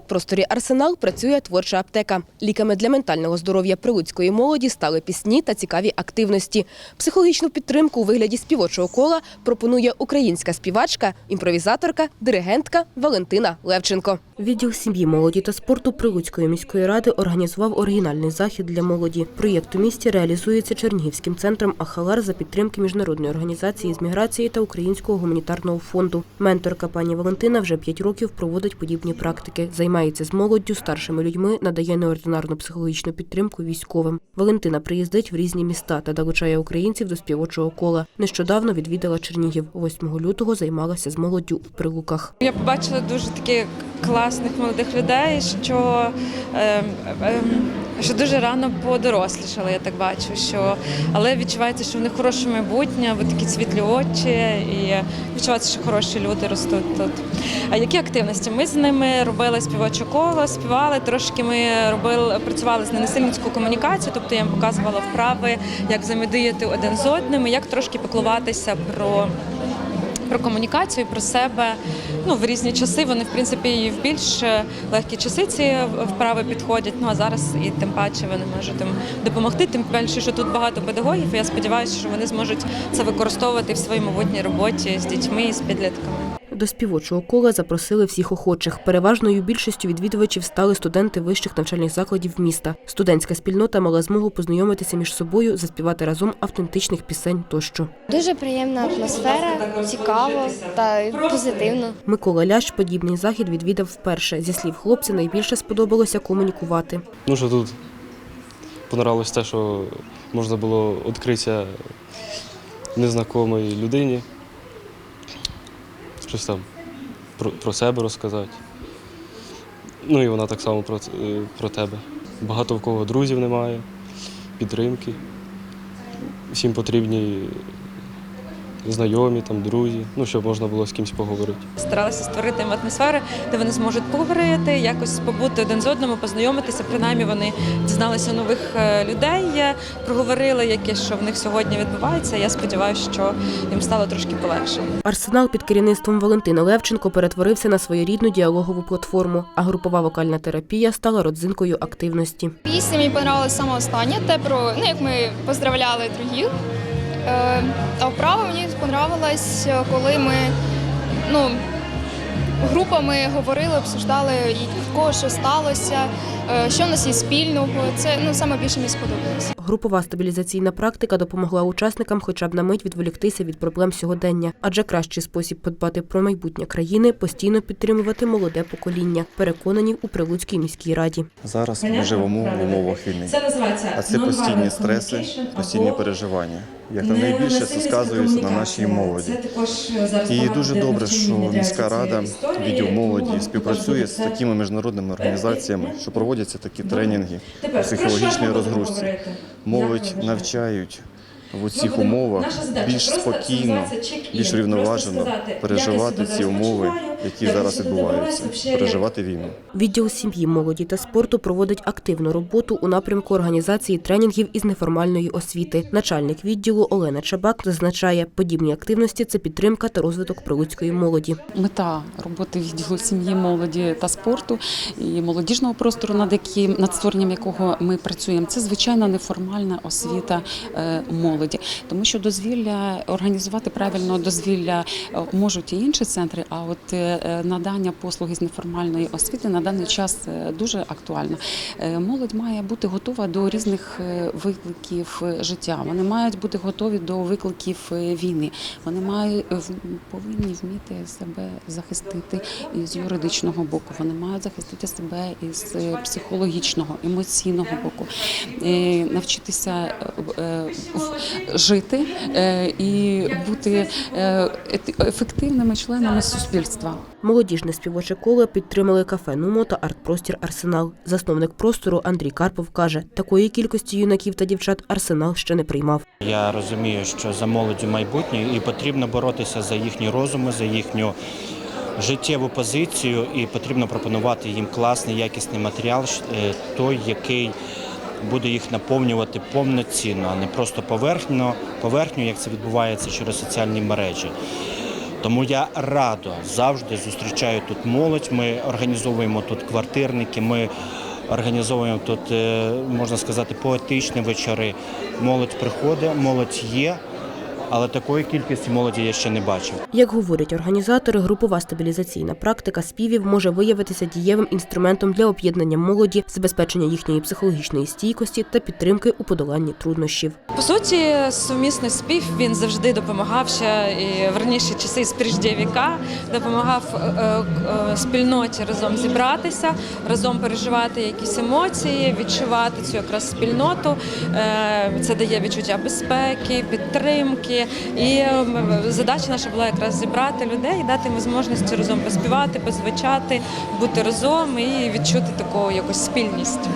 арт-просторі Арсенал працює творча аптека. Ліками для ментального здоров'я прилуцької молоді стали пісні та цікаві активності. Психологічну підтримку у вигляді співочого кола пропонує українська співачка, імпровізаторка, диригентка Валентина Левченко. Відділ сім'ї, молоді та спорту Прилуцької міської ради організував оригінальний захід для молоді. Проєкт у місті реалізується Чернігівським центром Ахалар за підтримки міжнародної організації з міграції та Українського гуманітарного фонду. Менторка пані Валентина вже п'ять років проводить подібні практики. Займається з молоддю, старшими людьми, надає неординарну психологічну підтримку військовим. Валентина приїздить в різні міста та долучає українців до співочого кола. Нещодавно відвідала Чернігів. 8 лютого займалася з молоддю у прилуках. Я побачила дуже таких класних молодих людей, що, е, ем, що дуже рано подорослішали, я так бачу. Що, але відчувається, що в них хороше майбутнє, бо такі світлі очі, і відчувається, що хороші люди ростуть тут. А які активності? Ми з ними робили співоче коло, співали, трошки ми робили, працювали з ненасильницькою комунікацією, тобто я їм показувала вправи, як взаємодіяти один з одним, і як трошки піклуватися про про комунікацію, про себе. Ну, в різні часи вони, в принципі, і в більш легкі часи ці вправи підходять. Ну а зараз і тим паче вони можуть їм допомогти. Тим більше, що тут багато педагогів. і Я сподіваюся, що вони зможуть це використовувати в своїй майбутній роботі з дітьми і з підлітками. До співочого кола запросили всіх охочих. Переважною більшістю відвідувачів стали студенти вищих навчальних закладів міста. Студентська спільнота мала змогу познайомитися між собою, заспівати разом автентичних пісень тощо. Дуже приємна атмосфера, цікаво та позитивно. Микола Ляш подібний захід відвідав вперше. Зі слів хлопця, найбільше сподобалося комунікувати. Ну що тут понравилось те, що можна було відкритися незнайомій людині, щось там про, про себе розказати. Ну і вона так само про, е, про тебе. Багато в кого друзів немає, підтримки. Всім потрібні знайомі, там, друзі, ну, щоб можна було з кимось поговорити. Старалися створити їм атмосферу, де вони зможуть поговорити, якось побути один з одним, познайомитися. Принаймні вони дізналися нових е, людей, е, проговорили, яке що в них сьогодні відбувається. Я сподіваюся, що їм стало трошки полегше. Арсенал під керівництвом Валентини Левченко перетворився на своєрідну діалогову платформу, а групова вокальна терапія стала родзинкою активності. Пісня мені понравилась саме остання, те про ну як ми поздравляли других. Е, а вправа мені сподобалась, коли ми ну, групами говорили, обсуждали, в кого що сталося, е, що в нас є спільного. Це ну саме мені сподобалось. Групова стабілізаційна практика допомогла учасникам хоча б на мить відволіктися від проблем сьогодення, адже кращий спосіб подбати про майбутнє країни постійно підтримувати молоде покоління. Переконані у Прилуцькій міській раді. Зараз ми живемо в умовах війни. А це постійні стреси, постійні переживання. Як на найбільше це сказується на нашій молоді. І дуже добре, що міська рада, відділ молоді співпрацює з такими міжнародними організаціями, що проводяться такі тренінги по психологічній розгрузці. Молодь навчають в цих умовах більш спокійно, більш рівноважено переживати ці умови, які зараз відбуваються, переживати війну. Відділ сім'ї, молоді та спорту проводить активну роботу у напрямку організації тренінгів із неформальної освіти. Начальник відділу Олена Чабак зазначає, подібні активності це підтримка та розвиток прилуцької молоді. Мета роботи відділу сім'ї, молоді та спорту і молодіжного простору, над яким над створенням якого ми працюємо, це звичайна неформальна освіта е, молоді, тому що дозвілля організувати правильно дозвілля е, можуть і інші центри. А от е, надання послуги з неформальної освіти на даний час е, дуже актуально. Е, Молодь має бути готова до різних е, викликів е, життя. Вони мають бути готові до викликів е, війни. Вони мають е, повинні вміти себе захистити із юридичного боку. Вони мають захистити себе із е, психологічного, емоційного боку, Е, навчитися е, е, жити е, і бути е, ефективними членами суспільства. Молодіжне співоче коло підтримали кафе Нумо та арт-простір Арсенал. Засновник простору Андрій Карпов каже, такої кількості юнаків та дівчат Арсенал ще не приймав. Я розумію, що за молоддю майбутнє і потрібно боротися за їхні розуми, за їхню життєву позицію, і потрібно пропонувати їм класний, якісний матеріал, е, той, який буде їх наповнювати повноцінно, а не просто поверхньо, поверхню, як це відбувається через соціальні мережі. Тому я радо завжди зустрічаю тут молодь. Ми організовуємо тут квартирники. Ми організовуємо тут, е, можна сказати, поетичні вечори. Молодь приходить, молодь є, але такої кількості молоді я ще не бачив. Як говорять організатори, групова стабілізаційна практика співів може виявитися дієвим інструментом для об'єднання молоді, забезпечення їхньої психологічної стійкості та підтримки у подоланні труднощів. По суті, сумісний спів він завжди допомагав ще і в раніші часи з віка, допомагав е, е, спільноті разом зібратися, разом переживати якісь емоції, відчувати цю якраз спільноту. Е, Це дає відчуття безпеки, підтримки. І е, задача наша була якраз зібрати людей, дати їм можливість разом поспівати, позвучати, бути разом і відчути таку якусь спільність.